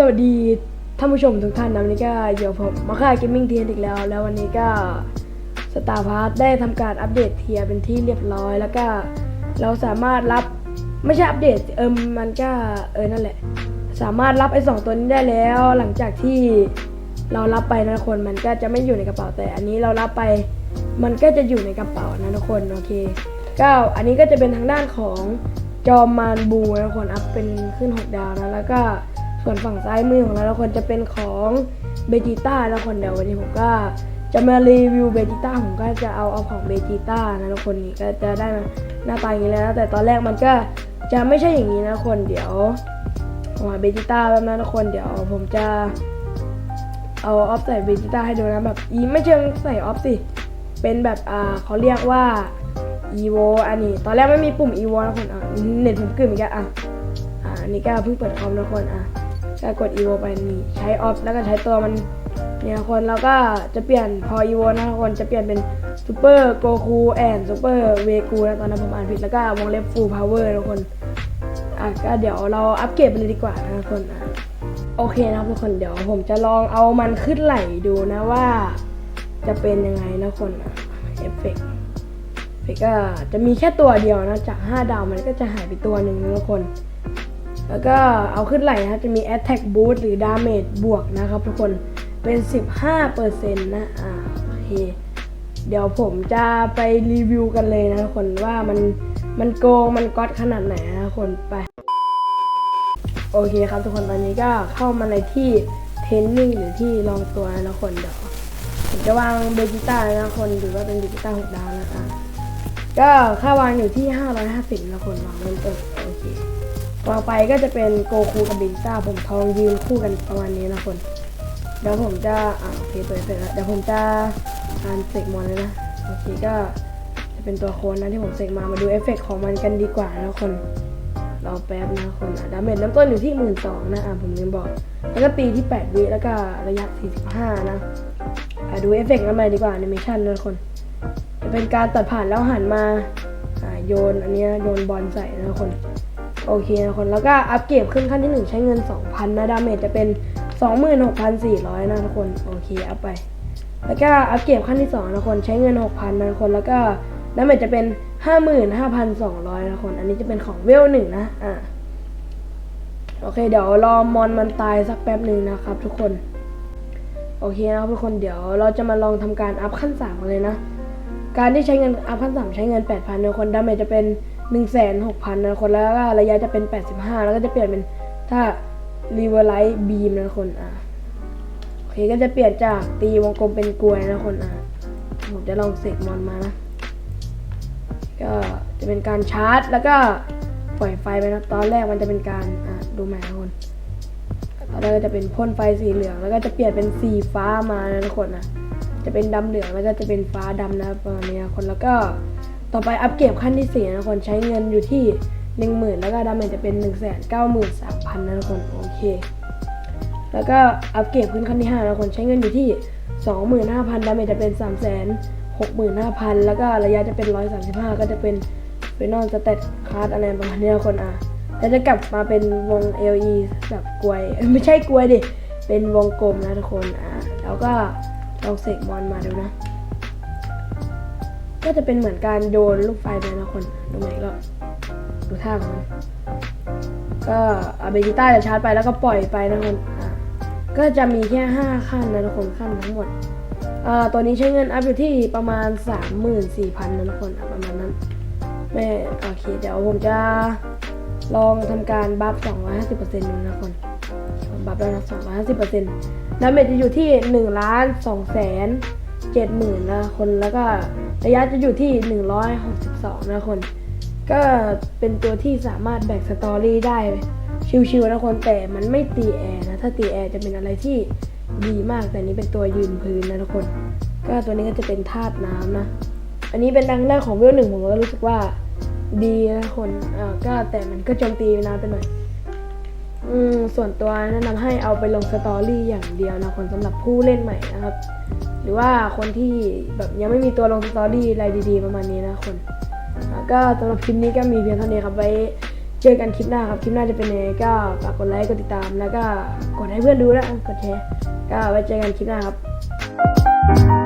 สวัสดีท่านผู้ชมทุกท่านนะวันนี้ก็อยู่ผมมาค่าเกมมิ่งเทียนอีกแล้ว แล้ววันนี้ก็สตาร์พาร์ทได้ทำการอัปเดตเทียเป็นที่เรียบร้อย แล้วก็เราสามารถรับไม่ใช่อัปเดตเออมันก็เออนั่นแหละ สามารถรับไอ้สองตัวนี้ได้แล้ว หลังจากที่เรารับไปนะทุกคนมันก็จะไม่อยู่ในกระเป๋าแต่ อันนี้เรารับไปมันก็จะอยู่ในกระเป๋านะทุกคนโอเคก็อันนี้ก็จะเป็นทางด้านของจอมมานบูนะทุกคนอัพเป็นขึ้นหกดาวนะแล้วก็ ส่วนฝั่งซ้ายมือของเราทุกคนจะเป็นของเบจิต้าแล้วคนเดี๋ยววันนี้ผมก็จะมารีวิวเบจิต้าผมก็จะเอาเอาของเบจิต้านะทุกคนนี่ก็จะได้มาหน้าตาอย่างนี้แล้ว แต่ตอนแรกมันก็จะไม่ใช่อย่างนี้นะคนเดี๋ยวผมหาเบจิต้าแล้วนะทุกคนเดี๋ยวผมจะเอาออฟใส่เบจิต้าให้ดูนะแบบอีไม่เชิงใส่ออฟสิเป็นแบบอ่าเขาเรียกว่า evo อันนี้ ตอนแรกไม่มีปุ่ม evo นะคนอะเน็ตผมกึ่มอีกอะอ่าอันนี้ก็เพิ่งเปิดคอมนะคนอะ ก็กด evo ไปนี่ใช้ออฟแล้วก็ใช้ตัวมันเนี่ยคนแล้วก็จะเปลี่ยนพอ evo นะคนจะเปลี่ยนเป็นซูเปอร์โกคูแอนซูเปอร์เวกูนะตอนนั้นผมอ่านผิดแล้วก็วงเล็บ full power นะคนอะก็เดี๋ยวเราอัปเกรดไปเลยดีกว่านะทุกคนอะโอเคนะครับทุกคนเดี๋ยวผมจะลองเอามันขึ้นไหลดูนะว่า จะเป็นยังไงนะคนอะเอฟเฟกต์เอฟเฟกต์ก็จะมีแค่ตัวเดียวนะจาก 5 ดาวมันก็จะหายไปตัวหนึ่งนะทุกคน แล้วก็เอาขึ้นไหลนะจะมี Attack Boost หรือ Damage บวกนะครับทุกคนเป็น 15%นะอ่าโอเคเดี๋ยวผมจะไปรีวิวกันเลยนะทุกคนว่ามันมันโกงมันก๊อตขนาดไหนนะทุกคนไป โอเคครับทุกคนตอนนี้ก็เข้ามาในที่เทนนิ่งหรือที่ลองตัวนะทุกคนเดี๋ยวผมจะวางเบจิต้านะคนหรือว่าเป็นเบจิต้าหกดาวนะคะก็ค่าวางอยู่ที่ 550นะคนวางเริ่มต้นโอเค วางไปก็จะเป็นโกคูกับบจิต้าผมทองยืนคู่กันประมาณนี้นะคนเดี๋ยวผมจะอ่าโอเคเปิดเสร็จแล้วเดี๋ยวผมจะอ่านเสกมอนเลยนะโอเคก็จะเป็นตัวโคนนะที่ผมเสกมามาดูเอฟเฟกต์ของมันกันดีกว่านะคนรอแป๊บนะคนดาเมจเริ่มต้นอยู่ที่หมื่นสองนะอะผมลืมบอก แล้วก็ตีที่ 8 วิแล้วก็ระยะ 45 นะอะดูเอฟเฟกต์กันไปดีกว่าแอนิเมชันนะคน จะเป็นการตัดผ่านแล้วหันมาอ่าโยนอันนี้โยนบอลใส่นะคน โอเคนะคนแล้วก็อัปเกรดขึ้นขั้นที่ 1 ใช้เงิน 2,000 นะ ดาเมจจะเป็น 26,400 นะทุกคน โอเค อัพไป แล้วก็อัปเกรดขั้นที่ 2 นะคน ใช้เงิน 6,000 นะคน แล้วก็ดาเมจจะเป็น 55,200 นะคน อันนี้จะเป็นของเวลหนึ่งนะ อ่า โอเค เดี๋ยวรอมอนมันตายสักแป๊บหนึ่งนะครับทุกคน โอเคนะครับทุกคน เดี๋ยวเราจะมาลองทำการอัพขั้นสามกันเลยนะ การที่ใช้เงินอัพขั้นสามใช้เงิน 8,000นะคน ดาเมจจะเป็น 16,000นะคนแล้วก็ระยะจะเป็น 85 แล้วก็จะเปลี่ยนเป็นถ้า r e v e r l i g h t beam นะคนอ่าโอเคก็จะเปลี่ยนจากตีวงกลมเป็นกลวยนะคนอ่าผมจะลองเสกมอนมานะ ก็จะเป็นการชาร์จ แล้วก็ปล่อยไฟไปนะตอนแรกมันจะเป็นการอะดูใหม่นะคนตอนแรกก็จะเป็นพ่นไฟสีเหลือง แล้วก็จะเปลี่ยนเป็นสีฟ้ามานะทุกคนนะจะเป็นดำเหลืองแล้วก็จะเป็นฟ้าดำนะประมาณนี้นะคนแล้วก็ ต่อไปอัปเกรดขั้นที่สี่นะทุกคนใช้เงินอยู่ที่หนึ่งหมื่นแล้วก็ดาเมจจะเป็นหนึ่งแสนเก้าหมื่นสามพันนะทุกคนโอเค แล้วก็อัปเกรดขึ้นขั้นที่ห้านะทุกคนใช้เงินอยู่ที่สองหมื่นห้าพันดาเมจจะเป็นสามแสนหกหมื่นห้าพันแล้วก็ระยะจะเป็นร้อยสามสิบห้าก็จะเป็นเป็นนอนสเตตคาร์ดอะไรประมาณนี้นะคนอะแล้วจะกลับมาเป็นวง LE แบบกลวยเอ้ยไม่ใช่กลวยดิเป็นวงกลมนะทุกคนอะแล้วก็ลองเสกบอลมาดูนะ ก็จะเป็นเหมือนการโยนลูกไฟไปนะคนดูไหนก็ดูท่าของมันก็เอาเบจิต้าจะชาร์จไปแล้วก็ปล่อยไปนะคนก็จะมีแค่ 5 ขั้นนะทุกคนขั้นทั้งหมดตัวนี้ใช้เงินอัพอยู่ที่ประมาณ 34,000นะทุกคนประมาณนั้นไม่โอเคเดี๋ยวผมจะลองทำการบัฟ 250%ดูนะคนบัฟแล้วนะ250%แล้วเมจจะอยู่ที่1ล้าน2แสน 7หมื่นนะคนแล้วก็ระยะจะอยู่ที่162นะคน ก็เป็นตัวที่สามารถแบกสตอรี่ได้ชิวๆนะคนแต่มันไม่ตีแอร์นะถ้าตีแอร์จะเป็นอะไรที่ดีมากแต่นี้เป็นตัวยืนพื้นนะทุกคน ก็ตัวนี้ก็จะเป็นธาตุน้ำนะ อันนี้เป็นดังด้าของเวลหนึ่งผมก็รู้สึกว่าดีนะคนอ่าก็แต่มันก็โจมตีนานไปหน่อยอืมส่วนตัวแนะนำให้เอาไปลงสตอรี่อย่างเดียวนะคนสำหรับผู้เล่นใหม่นะครับ หรือว่าคนที่แบบยังไม่มีตัวลงสตอรี่อะไรดีๆ ประมาณนี้นะคนก็สำหรับคลิปนี้ก็มีเพียงเท่านี้ครับไว้เจอกันคลิปหน้าครับ คลิปหน้าจะเป็นยังไงก็ฝากกดไลค์กดติดตาม แล้วก็กดให้เพื่อนดูและกดแชร์ก็ไว้เจอกันคลิปหน้าครับ